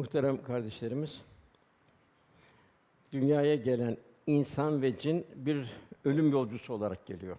Muhterem kardeşlerimiz, dünyaya gelen insan ve cin bir ölüm yolcusu olarak geliyor.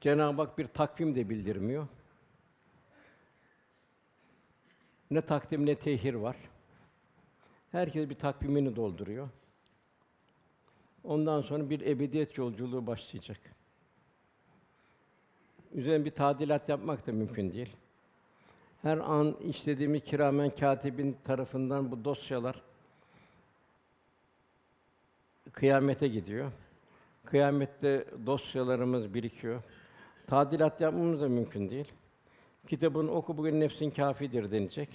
Cenab-ı Hak bir takvim de bildirmiyor. Ne takdim ne tehir var. Herkes bir takvimini dolduruyor. Ondan sonra bir ebediyet yolculuğu başlayacak. Üzerine bir tadilat yapmak da mümkün değil. Her an işlediğimiz kiramen katibin tarafından bu dosyalar kıyamete gidiyor. Kıyamette dosyalarımız birikiyor. Tadilat yapmamız da mümkün değil. Kitabını oku bugün nefsin kâfidir denecek.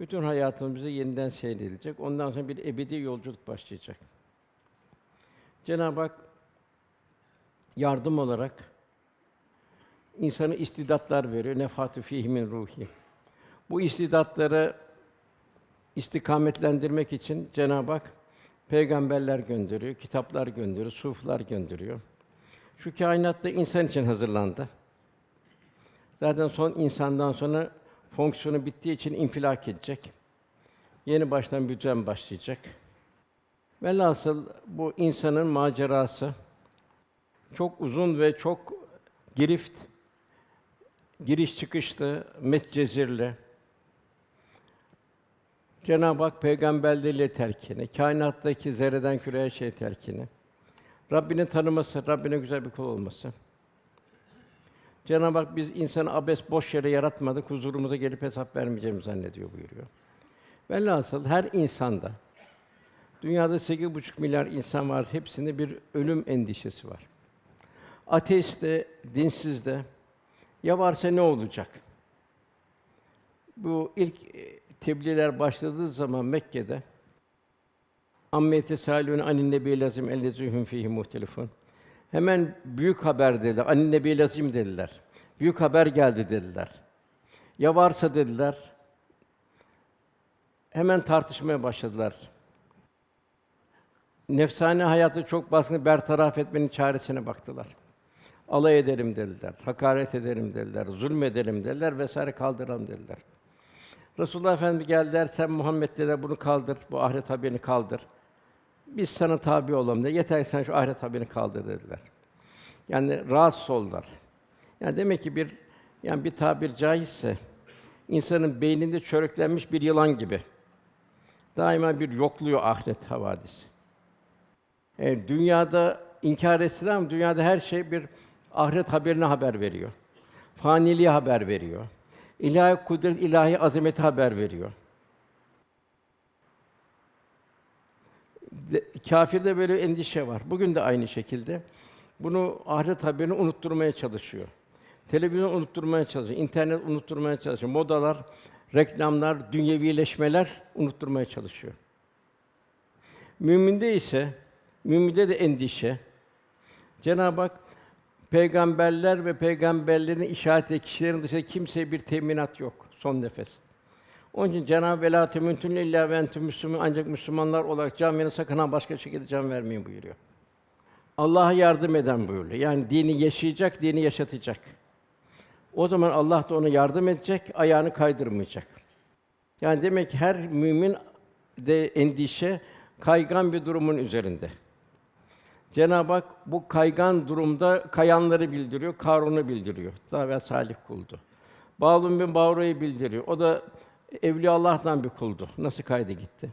Bütün hayatımız bize yeniden seyredilecek. Ondan sonra bir ebedi yolculuk başlayacak. Cenab-ı Hak yardım olarak insana istidatlar veriyor. Nefatü fîhî min ruhi. Bu istidatları istikametlendirmek için Cenab-ı Hak peygamberler gönderiyor, kitaplar gönderiyor, suflar gönderiyor. Şu kainatta insan için hazırlandı. Zaten son insandan sonra fonksiyonu bittiği için infilak edecek. Yeni baştan bir düzen başlayacak. Velhasıl bu insanın macerası çok uzun ve çok girift, giriş çıkışlı, metcezirli. Cenab-ı Hak peygamberleriyle terkini, kainattaki zerreden küreye şey terkini, Rabbini tanıması, Rabbine güzel bir kul olması. Cenab-ı Hak biz insanı abes boş yere yaratmadık, huzurumuza gelip hesap vermeyeceğimizi zannediyor buyuruyor. Velhasıl her insanda dünyada sekiz buçuk milyar insan var, hepsinde bir ölüm endişesi var. Ateist de, dinsiz de ya varsa ne olacak? Bu ilk e, tebliğler başladığı zaman Mekke'de Ammete salûne anin nebi lazim ellezî hum fîhî muhtelifun. Hemen büyük haber dedi. Anin nebi lazim dediler. Büyük haber geldi dediler. Ya varsa dediler. Hemen tartışmaya başladılar. Nefsane hayatı çok baskın bertaraf etmenin çaresine baktılar. Alay ederim dediler, hakaret ederim dediler, zulmedelim dediler vesaire kaldıralım dediler. Resulullah Efendimiz geldiler, sen Muhammed dediler, bunu kaldır, bu ahiret haberini kaldır. Biz sana tabi olalım dedi. Yeter ki sen şu ahiret haberini kaldır dediler. Yani rahatsız oldular. Yani demek ki bir yani bir tabir caizse insanın beyninde çöreklenmiş bir yılan gibi daima bir yokluyor ahiret havadisi. Yani dünyada inkar etseler ama dünyada her şey bir ahiret haberine haber veriyor. Faniliğe haber veriyor. İlahi kudret, ilahi azameti haber veriyor. De, kâfirde böyle endişe var. Bugün de aynı şekilde. Bunu ahiret haberini unutturmaya çalışıyor. Televizyon unutturmaya çalışıyor, internet unutturmaya çalışıyor. Modalar, reklamlar, dünyevileşmeler unutturmaya çalışıyor. Müminde ise müminde de endişe. Cenab-ı Hak peygamberler ve peygamberlerin işaret ettiği kişilerin dışında kimseye bir teminat yok son nefes. Onun için Cenab-ı Vela temüntün illa ve entüm müslümun ancak Müslümanlar olarak can ha başka şekilde can vermeyin buyuruyor. Allah'a yardım eden buyuruyor. Yani dini yaşayacak, dini yaşatacak. O zaman Allah da ona yardım edecek, ayağını kaydırmayacak. Yani demek ki her mümin de endişe kaygan bir durumun üzerinde. Cenab-ı Hak bu kaygan durumda kayanları bildiriyor, Karun'u bildiriyor. Daha ve salih kuldu. Bağlum bin Bağra'yı bildiriyor. O da evliya Allah'tan bir kuldu. Nasıl kaydı gitti?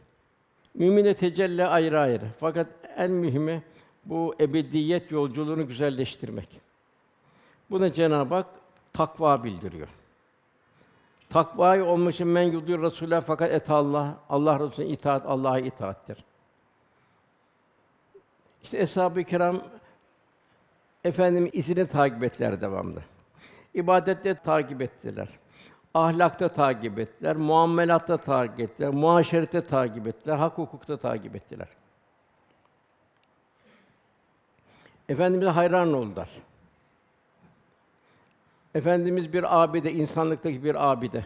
Mümine tecelli ayrı ayrı. Fakat en mühimi bu ebediyet yolculuğunu güzelleştirmek. Buna Cenab-ı Hak takva bildiriyor. Takvayı için men yudur Resulullah fakat et Allah, Allah Resulüne itaat Allah'a itaattir. İşte eshab-ı kiram efendim izini takip ettiler devamlı. İbadette takip ettiler. Ahlakta takip ettiler, muamelatta takip ettiler, muaşerete takip ettiler, hak hukukta takip ettiler. Efendimize hayran oldular. Efendimiz bir abide, insanlıktaki bir abide.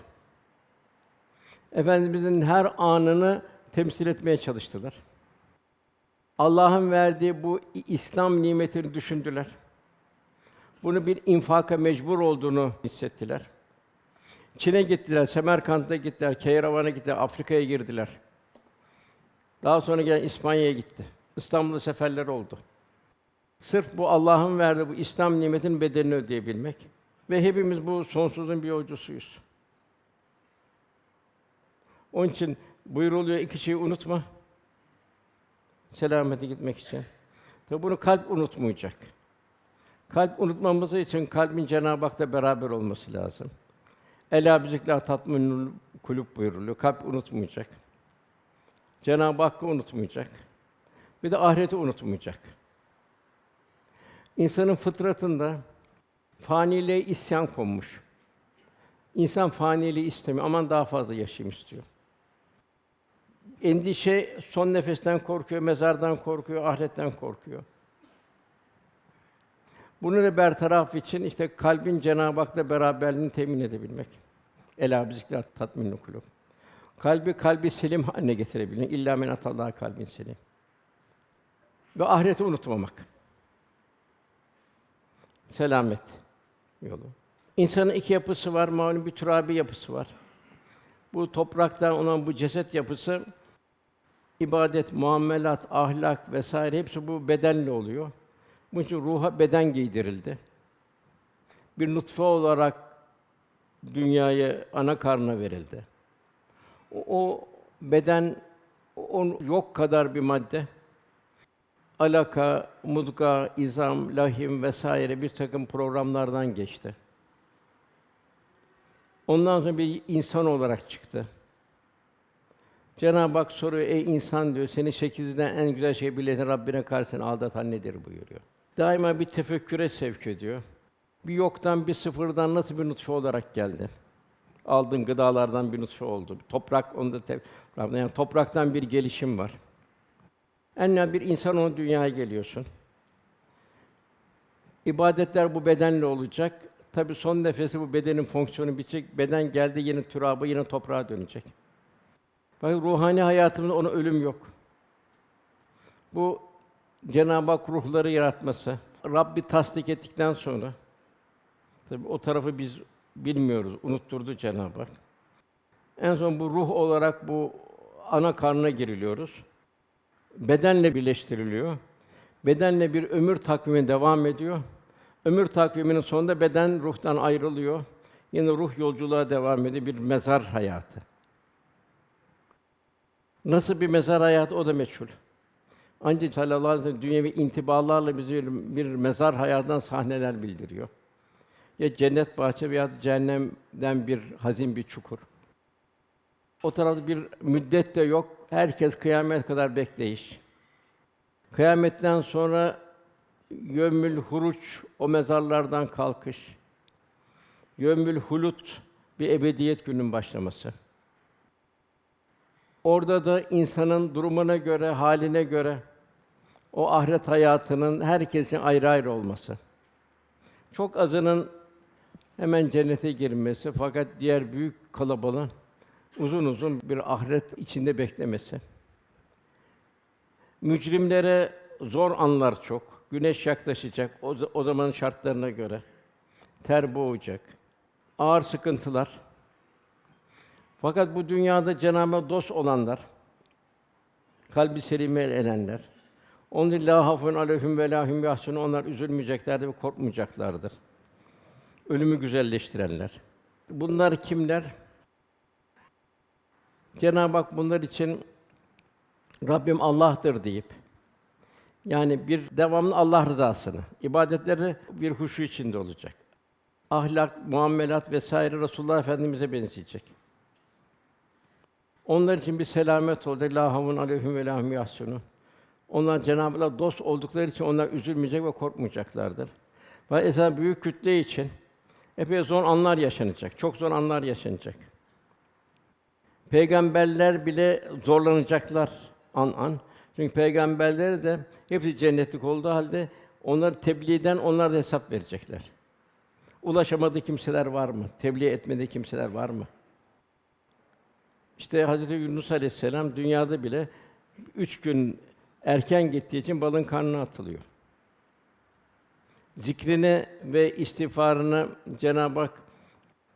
Efendimizin her anını temsil etmeye çalıştılar. Allah'ın verdiği bu İslam nimetini düşündüler. Bunu bir infaka mecbur olduğunu hissettiler. Çin'e gittiler, Semerkant'a gittiler, Keyravan'a gittiler, Afrika'ya girdiler. Daha sonra gelen İspanya'ya gitti. İstanbul'da seferler oldu. Sırf bu Allah'ın verdiği bu İslam nimetinin bedelini ödeyebilmek ve hepimiz bu sonsuzun bir yolcusuyuz. Onun için buyuruluyor iki şeyi unutma. Selamete gitmek için. Tabi bunu kalp unutmayacak. Kalp unutmaması için kalbin Cenab-ı Hak'la beraber olması lazım. Ela bizikler tatminul kulüp buyuruluyor. Kalp unutmayacak. Cenab-ı Hakk'ı unutmayacak. Bir de ahireti unutmayacak. İnsanın fıtratında faniliğe isyan konmuş. İnsan faniliği istemiyor, aman daha fazla yaşayayım istiyor. Endişe son nefesten korkuyor, mezardan korkuyor, ahiretten korkuyor. Bunu da bertaraf için işte kalbin Cenab-ı Hak'la beraberliğini temin edebilmek. Ela bizikler tatminul kulub. Kalbi kalbi selim haline getirebilmek. İlla men atallah kalbin selim. Ve ahireti unutmamak. Selamet yolu. İnsanın iki yapısı var, malum bir türabi yapısı var. Bu topraktan olan bu ceset yapısı ibadet, muamelat, ahlak vesaire hepsi bu bedenle oluyor. Bunun için ruha beden giydirildi. Bir nutfe olarak dünyaya ana karnına verildi. O, o beden o yok kadar bir madde. Alaka, mudga, izam, lahim vesaire bir takım programlardan geçti. Ondan sonra bir insan olarak çıktı. Cenab-ı Hak soruyor, ey insan diyor, seni şekilden en güzel şey bilen Rabbine karşı seni aldatan nedir buyuruyor. Daima bir tefekküre sevk ediyor. Bir yoktan, bir sıfırdan nasıl bir nutfe olarak geldin? Aldığın gıdalardan bir nutfe oldu. Toprak, onda te- yani topraktan bir gelişim var. En bir insan o dünyaya geliyorsun. İbadetler bu bedenle olacak. Tabi son nefesi bu bedenin fonksiyonu bitecek. Beden geldi yine türaba, yine toprağa dönecek. Bak ruhani hayatımızda ona ölüm yok. Bu Cenab-ı Hak ruhları yaratması, Rabbi tasdik ettikten sonra tabi o tarafı biz bilmiyoruz, unutturdu Cenab-ı Hak. En son bu ruh olarak bu ana karnına giriliyoruz. Bedenle birleştiriliyor. Bedenle bir ömür takvimi devam ediyor. Ömür takviminin sonunda beden ruhtan ayrılıyor. Yine ruh yolculuğa devam ediyor bir mezar hayatı. Nasıl bir mezar hayatı o da meçhul. Ancak sallallahu aleyhi ve sellem dünyevi intibalarla bize bir, bir mezar hayatından sahneler bildiriyor. Ya cennet bahçe veya cehennemden bir hazin bir çukur. O tarafta bir müddet de yok. Herkes kıyamet kadar bekleyiş. Kıyametten sonra yömül huruç o mezarlardan kalkış. Yömül hulut bir ebediyet günün başlaması. Orada da insanın durumuna göre, haline göre o ahiret hayatının herkesin ayrı ayrı olması. Çok azının hemen cennete girmesi fakat diğer büyük kalabalığın uzun uzun bir ahiret içinde beklemesi. Mücrimlere zor anlar çok. Güneş yaklaşacak o, o zamanın şartlarına göre. Ter boğacak. Ağır sıkıntılar. Fakat bu dünyada Cenab-ı dost olanlar, kalbi selime erenler, onun la hafun aleyhim ve lahum yahsun onlar üzülmeyeceklerdir ve korkmayacaklardır. Ölümü güzelleştirenler. Bunlar kimler? Cenab-ı Hak bunlar için Rabbim Allah'tır deyip yani bir devamlı Allah rızasını, ibadetleri bir huşu içinde olacak. Ahlak, muamelat vesaire Resulullah Efendimize benzeyecek. Onlar için bir selamet olacak. La havun aleyhim ve lahum yahsunun. Onlar Cenab-ı Allah dost oldukları için onlar üzülmeyecek ve korkmayacaklardır. Ve esas büyük kütle için epey zor anlar yaşanacak. Çok zor anlar yaşanacak. Peygamberler bile zorlanacaklar an an. Çünkü peygamberleri de hepsi cennetlik olduğu halde onları tebliğ eden onlar da hesap verecekler. Ulaşamadığı kimseler var mı? Tebliğ etmediği kimseler var mı? İşte Hazreti Yunus Aleyhisselam dünyada bile üç gün erken gittiği için balın karnına atılıyor. Zikrine ve istiğfarını Cenab-ı Hak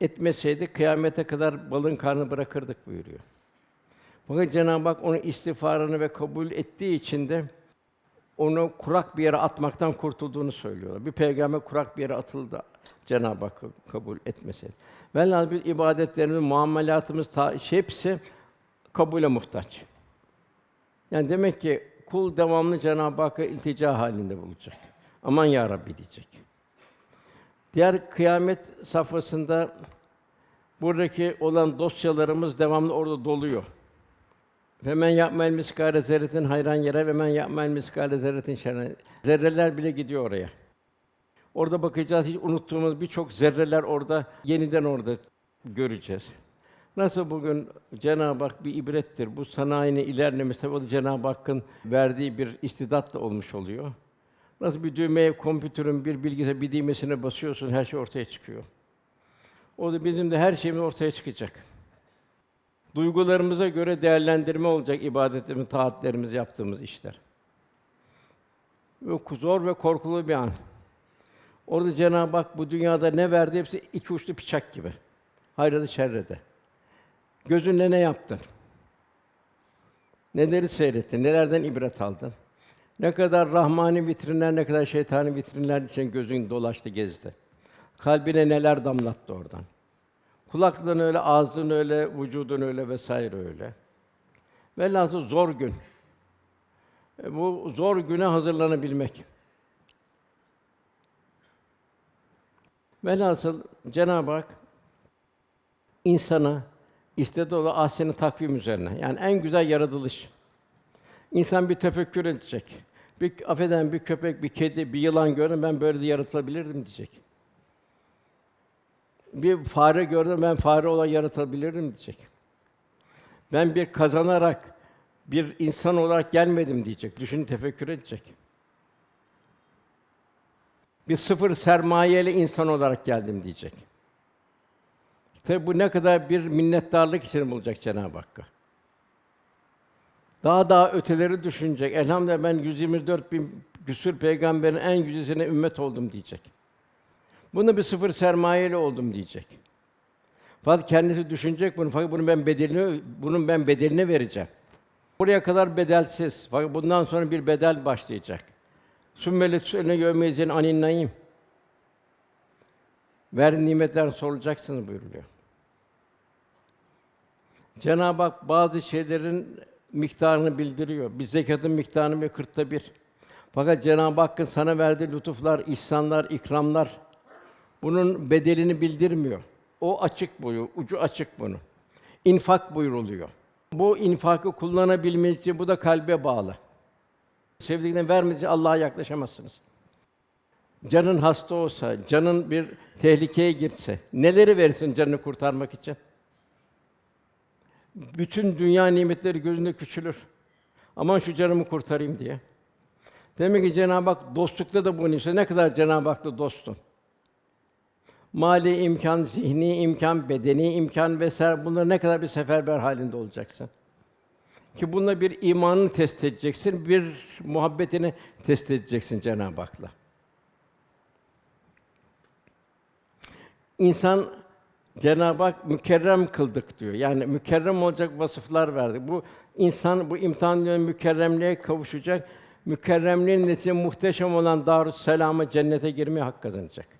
etmeseydi kıyamete kadar balın karnı bırakırdık buyuruyor. Fakat Cenab-ı Hak onun istiğfarını ve kabul ettiği için de onu kurak bir yere atmaktan kurtulduğunu söylüyorlar. Bir peygamber kurak bir yere atıldı Cenab-ı Hak kabul etmeseydi. Velhâsıl biz ibadetlerimiz, muamelatımız ta, hepsi kabule muhtaç. Yani demek ki kul devamlı Cenab-ı Hakk'a iltica halinde bulacak. Aman ya Rabbi diyecek. Diğer kıyamet safhasında buradaki olan dosyalarımız devamlı orada doluyor. Ve men yapmel miskale zerretin hayran yere ve men yapmel miskale zerretin şerren. Zerreler bile gidiyor oraya. Orada bakacağız hiç unuttuğumuz birçok zerreler orada yeniden orada göreceğiz. Nasıl bugün Cenab-ı Hak bir ibrettir. Bu sanayinin ilerlemesi tabii o da Cenab-ı Hakk'ın verdiği bir istidatla olmuş oluyor. Nasıl bir düğmeye kompütürün bir bilgisayar bir düğmesine basıyorsun her şey ortaya çıkıyor. O da bizim de her şeyimiz ortaya çıkacak. Duygularımıza göre değerlendirme olacak ibadetlerimiz, taatlerimiz, yaptığımız işler. Ve zor ve korkulu bir an. Orada Cenab-ı Hak bu dünyada ne verdi hepsi iki uçlu bıçak gibi. Hayırda şerrede. Gözünle ne yaptın? Neleri seyrettin? Nelerden ibret aldın? Ne kadar rahmani vitrinler, ne kadar şeytani vitrinler için gözün dolaştı, gezdi. Kalbine neler damlattı oradan. Kulaklığın öyle, ağzın öyle, vücudun öyle vesaire öyle. Velhâsıl zor gün. E, bu zor güne hazırlanabilmek. Velhasıl Cenab-ı Hak insana istediği olan ahsen takvim üzerine. Yani en güzel yaratılış. İnsan bir tefekkür edecek. Bir affeden bir köpek, bir kedi, bir yılan gördüm ben böyle de yaratılabilirdim diyecek. Bir fare gördüm ben fare olarak yaratılabilirdim diyecek. Ben bir kazanarak bir insan olarak gelmedim diyecek. Düşün tefekkür edecek. Bir sıfır sermayeli insan olarak geldim diyecek. Tabi bu ne kadar bir minnettarlık için bulacak Cenab-ı Hakk'a. Daha daha öteleri düşünecek. Elhamdülillah ben 124 bin küsur peygamberin en yücesine ümmet oldum diyecek. Bunu bir sıfır sermayeli oldum diyecek. Fakat kendisi düşünecek bunu. Fakat bunun ben bedelini bunun ben bedelini vereceğim. Buraya kadar bedelsiz. Fakat bundan sonra bir bedel başlayacak. Sümmele tüsene yevmeyizin anin naim. Ver nimetler sorulacaksınız buyuruluyor. Cenab-ı Hak bazı şeylerin miktarını bildiriyor. Bir zekatın miktarını bir kırkta bir. Fakat Cenab-ı Hakk'ın sana verdiği lütuflar, ihsanlar, ikramlar bunun bedelini bildirmiyor. O açık boyu, ucu açık bunu. İnfak buyuruluyor. Bu infakı kullanabilmek için bu da kalbe bağlı. Sevdiklerine vermedikçe Allah'a yaklaşamazsınız. Canın hasta olsa, canın bir tehlikeye girse, neleri verirsin canını kurtarmak için? Bütün dünya nimetleri gözünde küçülür. Aman şu canımı kurtarayım diye. Demek ki Cenab-ı Hak dostlukta da bunu istiyor. Ne kadar Cenab-ı Hak'la dostun. Mali imkan, zihni imkan, bedeni imkan vesaire bunlar ne kadar bir seferber halinde olacaksın. Ki bununla bir imanını test edeceksin, bir muhabbetini test edeceksin Cenab-ı Hak'la. İnsan Cenab-ı Hak mükerrem kıldık diyor. Yani mükerrem olacak vasıflar verdi. Bu insan bu imtihan diyor mükerremliğe kavuşacak. Mükerremliğin neticesinde muhteşem olan Darüs Selam'a cennete girmeye hak kazanacak.